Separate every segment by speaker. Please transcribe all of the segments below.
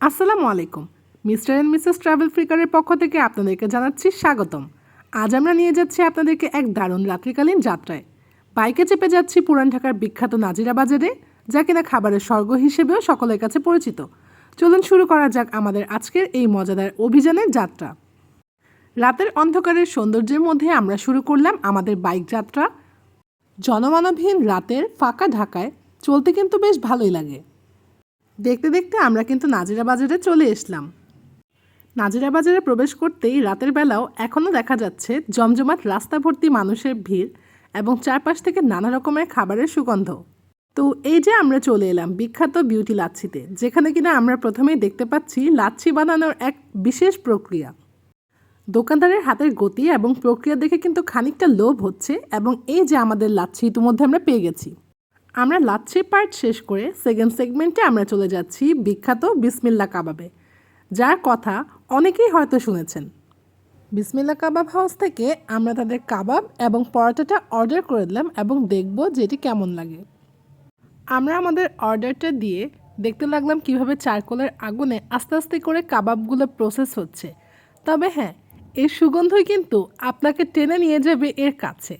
Speaker 1: আসসালামু আলাইকুম। Mister and Mrs travel ফ্রিকারের পক্ষ থেকে আপনাদেরকে জানাচ্ছি স্বাগতম। আজ আমরা নিয়ে যাচ্ছি আপনাদেরকে এক দারুণ রাত্রিকালীন যাত্রায়। বাইকে চেপে যাচ্ছি পুরান ঢাকার বিখ্যাত নাজিরা বাজারে যা কিনা খাবারের স্বর্গ হিসেবেও সকলের কাছে পরিচিত। চলুন শুরু করা যাক আমাদের আজকের এই মজাদার অভিযানের যাত্রা। রাতের অন্ধকারের সৌন্দর্যের মধ্যে আমরা শুরু করলাম আমাদের বাইক যাত্রা। জনমানবহীন রাতের ফাঁকা ঢাকায় চলতে কিন্তু বেশ ভালোই লাগে। দেখতে দেখতে আমরা কিন্তু নাজিরা বাজারে চলে এসলাম। নাজিরা বাজারে প্রবেশ করতেই রাতের বেলাও এখনও দেখা যাচ্ছে জমজমাট রাস্তা ভর্তি মানুষের ভিড় এবং চারপাশ থেকে নানা রকমের খাবারের সুগন্ধ। তো এই যে আমরা চলে এলাম বিখ্যাত বিউটি লাচ্ছিতে, যেখানে কিনা আমরা প্রথমেই দেখতে পাচ্ছি লাচ্ছি বানানোর এক বিশেষ প্রক্রিয়া। দোকানদারের হাতের গতি এবং প্রক্রিয়া দেখে কিন্তু খানিকটা লোভ হচ্ছে এবং এই যে আমাদের লাচ্ছি ইতিমধ্যে আমরা পেয়ে গেছি। আমরা লাচ্ছি পার্ট শেষ করে সেকেন্ড সেগমেন্টে আমরা চলে যাচ্ছি বিখ্যাত বিসমিল্লা কাবাবে। যার কথা অনেকেই হয়তো শুনেছেন। বিসমিল্লা কাবাব হাউস থেকে আমরা তাদের কাবাব এবং পরোটাটা অর্ডার করে দিলাম এবং দেখব যে এটি কেমন লাগে। আমরা আমাদের অর্ডারটা দিয়ে দেখতে লাগলাম কীভাবে চারকোলের আগুনে আস্তে আস্তে করে কাবাবগুলো প্রসেস হচ্ছে। তবে হ্যাঁ এর সুগন্ধই কিন্তু আপনাকে টেনে নিয়ে যাবে এর কাছে।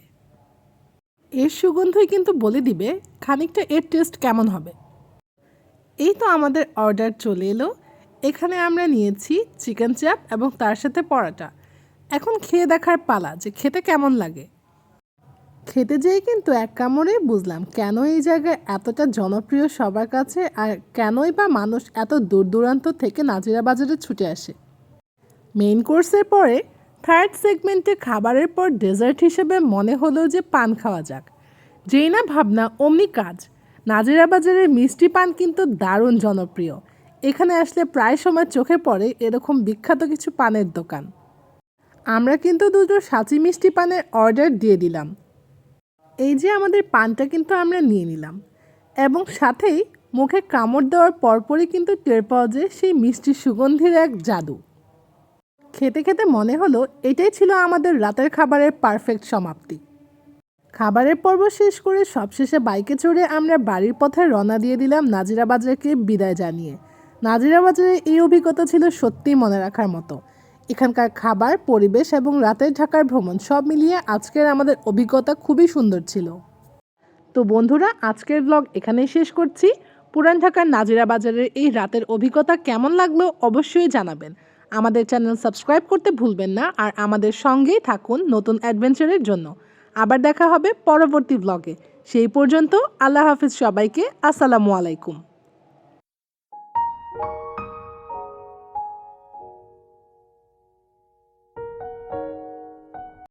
Speaker 1: এর সুগন্ধই কিন্তু বলে দিবে খানিকটা এর টেস্ট কেমন হবে। এই তো আমাদের অর্ডার চলে এলো। এখানে আমরা নিয়েছি চিকেন চাপ এবং তার সাথে পরাটা। এখন খেয়ে দেখার পালা যে খেতে কেমন লাগে। খেতে যেয়ে কিন্তু এক কামড়েই বুঝলাম কেন এই জায়গায় এতটা জনপ্রিয় সবার কাছে আর কেনই বা মানুষ এত দূর দূরান্ত থেকে নাজিরা বাজারে ছুটে আসে। মেইন কোর্সের পরে থার্ড সেগমেন্টে খাবারের পর ডেজার্ট হিসেবে মনে হলো যে পান খাওয়া যাক। যেই না ভাবনা, অমনি কাজ। নাজিরা বাজারের মিষ্টি পান কিন্তু দারুণ জনপ্রিয়। এখানে আসলে প্রায় সময় চোখে পড়ে এরকম বিখ্যাত কিছু পানের দোকান। আমরা কিন্তু দুটো সাঁচি মিষ্টি পানের অর্ডার দিয়ে দিলাম। এই যে আমাদের পানটা কিন্তু আমরা নিয়ে নিলাম। এবং সাথেই মুখে কামড় দেওয়ার পরপরই কিন্তু টের পাওয়া যায় সেই মিষ্টি সুগন্ধির এক জাদু। খেতে খেতে মনে হলো এটাই ছিল আমাদের রাতের খাবারের পারফেক্ট সমাপ্তি। খাবারের পর্ব শেষ করে সবশেষে বাইকে চড়ে আমরা বাড়ির পথে রওনা দিয়ে দিলাম নাজিরা বাজারকে বিদায় জানিয়ে। নাজিরা বাজারের এই অভিজ্ঞতা ছিল সত্যিই মনে রাখার মতো। এখানকার খাবার, পরিবেশ এবং রাতের ঢাকার ভ্রমণ সব মিলিয়ে আজকের আমাদের অভিজ্ঞতা খুবই সুন্দর ছিল। তো বন্ধুরা, আজকের ব্লগ এখানেই শেষ করছি। পুরান ঢাকার নাজিরা বাজারের এই রাতের অভিজ্ঞতা কেমন লাগল অবশ্যই জানাবেন। আমাদের চ্যানেল সাবস্ক্রাইব করতে ভুলবেন না আর আমাদের সঙ্গেই থাকুন নতুন অ্যাডভেঞ্চারের জন্য। আবার দেখা হবে পরবর্তী ব্লগে সেই পর্যন্ত আল্লাহ হাফিজ সবাইকে। আসসালামু আলাইকুম।